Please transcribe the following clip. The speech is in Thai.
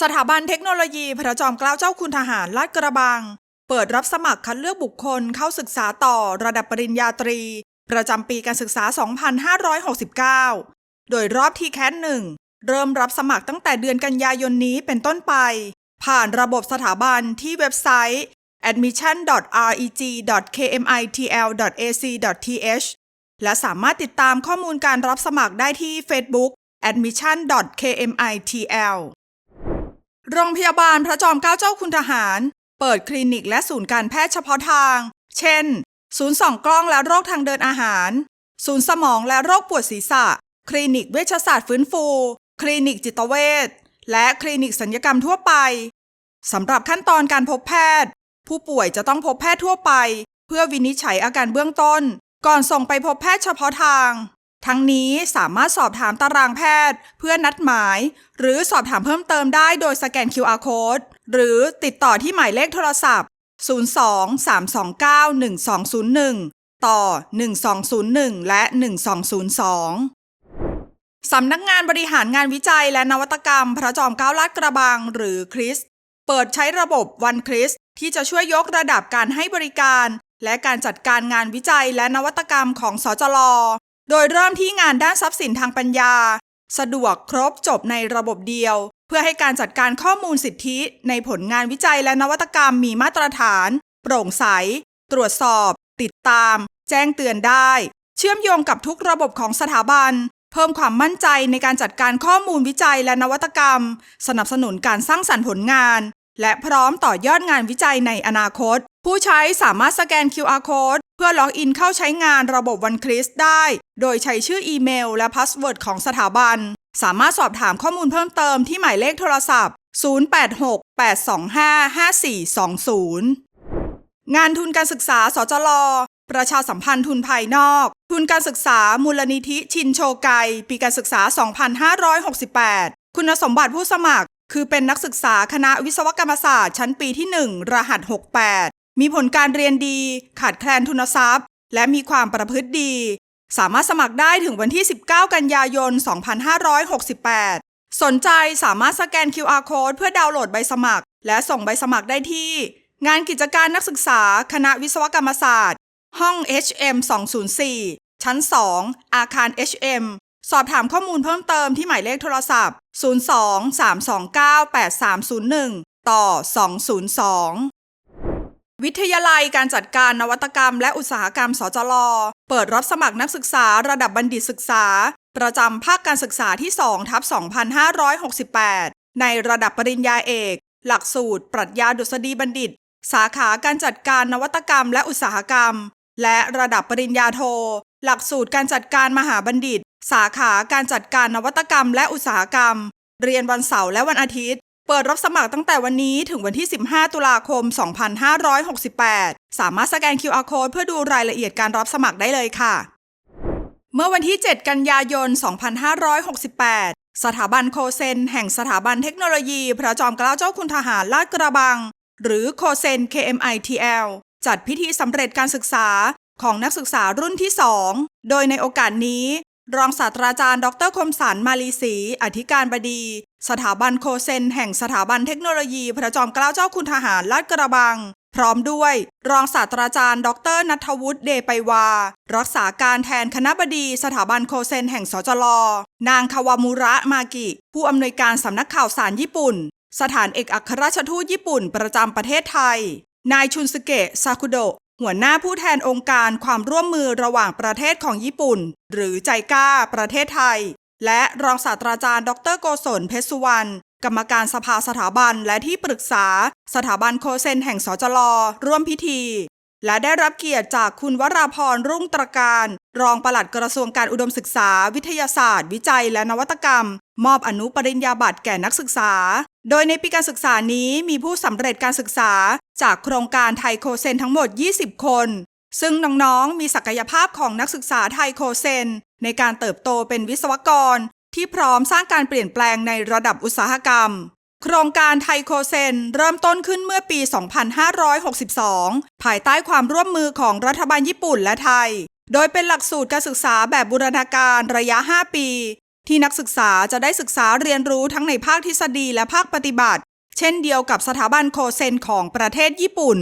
สถาบันเทคโนโลยีพระจอมเกล้าเจ้าคุณทหารลาดกระบัง เปิดรับสมัครคัดเลือกบุคคลเข้าศึกษาต่อระดับปริญญาตรี ประจำปีการศึกษา 2569 โดยรอบที่แคสหนึ่งเริ่มรับสมัครตั้งแต่เดือนกันยายนนี้เป็นต้นไป ผ่านระบบสถาบันที่เว็บไซต์ admission.reg.kmitl.ac.th และสามารถติดตามข้อมูลการรับสมัครได้ที่ Facebook admission.kmitl โรงพยาบาลพระจอมเกล้าเจ้าคุณทหาร เปิดคลินิกและศูนย์การแพทย์เฉพาะทาง เช่น ศูนย์ส่องกล้องและโรคทางเดินอาหาร ศูนย์สมองและโรคปวดศีรษะ คลินิกเวชศาสตร์ฟื้นฟู คลินิกจิตเวช และคลินิกสัญญกรรมทั่วไป สำหรับขั้นตอนการพบแพทย์ ผู้ป่วยจะต้องพบแพทย์ทั่วไป เพื่อวินิจฉัยอาการเบื้องต้น ก่อนส่งไปพบแพทย์เฉพาะทาง ทั้งนี้สามารถสอบถามตารางแพทย์ เพื่อนัดหมาย หรือสอบถามเพิ่มเติมได้โดยสแกน QR code หรือติดต่อที่หมายเลขโทรศัพท์ 02-329-1201 ต่อ 1201 และ 1202สำนักงานบริหารงานวิจัยและนวัตกรรม พระจอมเกล้าลาดกระบังหรือคริสเปิดใช้ระบบวันคริสที่จะช่วยยกระดับการให้บริการ และการจัดการงานวิจัยและนวัตกรรมของสจล โดยเริ่มที่งานด้านทรัพย์สินทางปัญญา สะดวกครบจบในระบบเดียว เพื่อให้การจัดการข้อมูลสิทธิในผลงานวิจัยและนวัตกรรมมีมาตรฐาน โปร่งใส ตรวจสอบ ติดตาม แจ้งเตือนได้ เชื่อมโยงกับทุกระบบของสถาบัน เพิ่มความมั่นใจในการจัดการข้อมูลวิจัยและนวัตกรรม สนับสนุนการสร้างสรรค์ผลงาน และพร้อมต่อยอดงานวิจัยในอนาคต ผู้ใช้สามารถสแกน QR code เพื่อล็อกอินเข้าใช้งานระบบวันคริสได้ โดยใช้ชื่ออีเมล และพาสเวิร์ดของสถาบัน สามารถสอบถามข้อมูลเพิ่มเติมที่หมายเลขโทรศัพท์ 0868255420 งานทุนการศึกษา สจล ประชาสัมพันธ์ทุนภายนอก ทุนการศึกษามูลนิธิชินโชไก ปีการศึกษา 2568 คุณสมบัติผู้สมัคร คือเป็นนักศึกษาคณะวิศวกรรมศาสตร์ชั้นปีที่ 1 รหัส 68 มีผลการเรียนดี ขาดแคลนทุนทรัพย์ และมีความประพฤติดี สามารถสมัครได้ถึงวันที่ 19 กันยายน 2568 สนใจสามารถสแกน QR code เพื่อดาวน์โหลดใบสมัคร และส่งใบสมัครได้ที่ งานกิจการนักศึกษา คณะวิศวกรรมศาสตร์ ห้อง HM 204 ชั้น 2 อาคาร HM สอบถามข้อมูลเพิ่มเติมที่หมายเลขโทรศัพท์ 02-329-8301 ต่อ 202 วิทยาลัยการจัดการนวัตกรรมและอุตสาหกรรมสจลเปิดรับสมัครนักศึกษาระดับบัณฑิตศึกษา ประจำภาคการศึกษาที่2ทับ2568 ในระดับปริญญาเอก หลักสูตร ปรัชญาดุษฎีบัณฑิต สาขาการจัดการนวัตกรรมและอุตสาหกรรม และระดับปริญญาโท หลักสูตรการจัดการมหาบัณฑิต สาขาการจัดการนวัตกรรมและอุตสาหกรรม เรียนวันเสาร์และวันอาทิตย์ เปิดรับสมัครตั้งแต่วันนี้ถึงวันที่ 15 ตุลาคม 2568 สามารถสแกน QR code เพื่อดูรายละเอียดการรับสมัครได้เลยค่ะ เมื่อวันที่ 7 กันยายน 2568 สถาบันโคเซน แห่งสถาบันเทคโนโลยี พระจอมเกล้าเจ้าคุณทหารลาดกระบัง หรือโคเซน KMITL จัดพิธีสำเร็จการศึกษาของนักศึกษารุ่นที่ 2 โดยในโอกาสนี้ รองศาสตราจารย์ดรคมสันมาลีศรีอธิการบดี สถาบันโคเซน แห่งสถาบันเทคโนโลยีพระจอมเกล้าเจ้าคุณทหารลาดกระบัง พร้อมด้วย รองศาสตราจารย์ ดรนัทวุฒิเดไปวา รักษาการแทนคณะบดีสถาบันโคเซน แห่งสจลนางคาวามุระมากิ ผู้อำนวยการสำนักข่าวสารญี่ปุ่น สถานเอกอัครราชทูตญี่ปุ่นประจำประเทศไทย นายชุนสเกะซาคุโดะ หัวหน้าผู้แทนองค์การความร่วมมือระหว่างประเทศของญี่ปุ่น หรือใจก้า ประเทศไทย และรองศาสตราจารย์ ดรโกศลเพชรสุวรรณกรรมการสภาสถาบันและที่ปรึกษา สถาบันโคเซนแห่งสจลร่วมพิธี และได้รับเกียรติจากคุณวราพรรุ่งตรการ รองปลัดกระทรวงการอุดมศึกษา วิทยาศาสตร์ วิจัยและนวัตกรรม มอบอนุปริญญาบัตรแก่นักศึกษา โดยในปีการศึกษานี้มีผู้สำเร็จการศึกษา จากโครงการไทยโคเซนทั้งหมด 20 คน ซึ่งน้องๆ มีศักยภาพของนักศึกษาไทยโคเซน ในการเติบโตเป็นวิศวกร ที่พร้อมสร้างการเปลี่ยนแปลงในระดับอุตสาหกรรม โครงการไทยโคเซน เริ่มต้นขึ้นเมื่อปี 2562 ภายใต้ความร่วมมือของรัฐบาลญี่ปุ่นและไทย โดยเป็นหลักสูตรการศึกษาแบบบูรณาการระยะ 5 ปีที่นักศึกษาจะได้ศึกษาเรียนรู้ทั้งในภาคทฤษฎีและภาคปฏิบัติ เช่นเดียวกับสถาบันโคเซนของประเทศญี่ปุ่น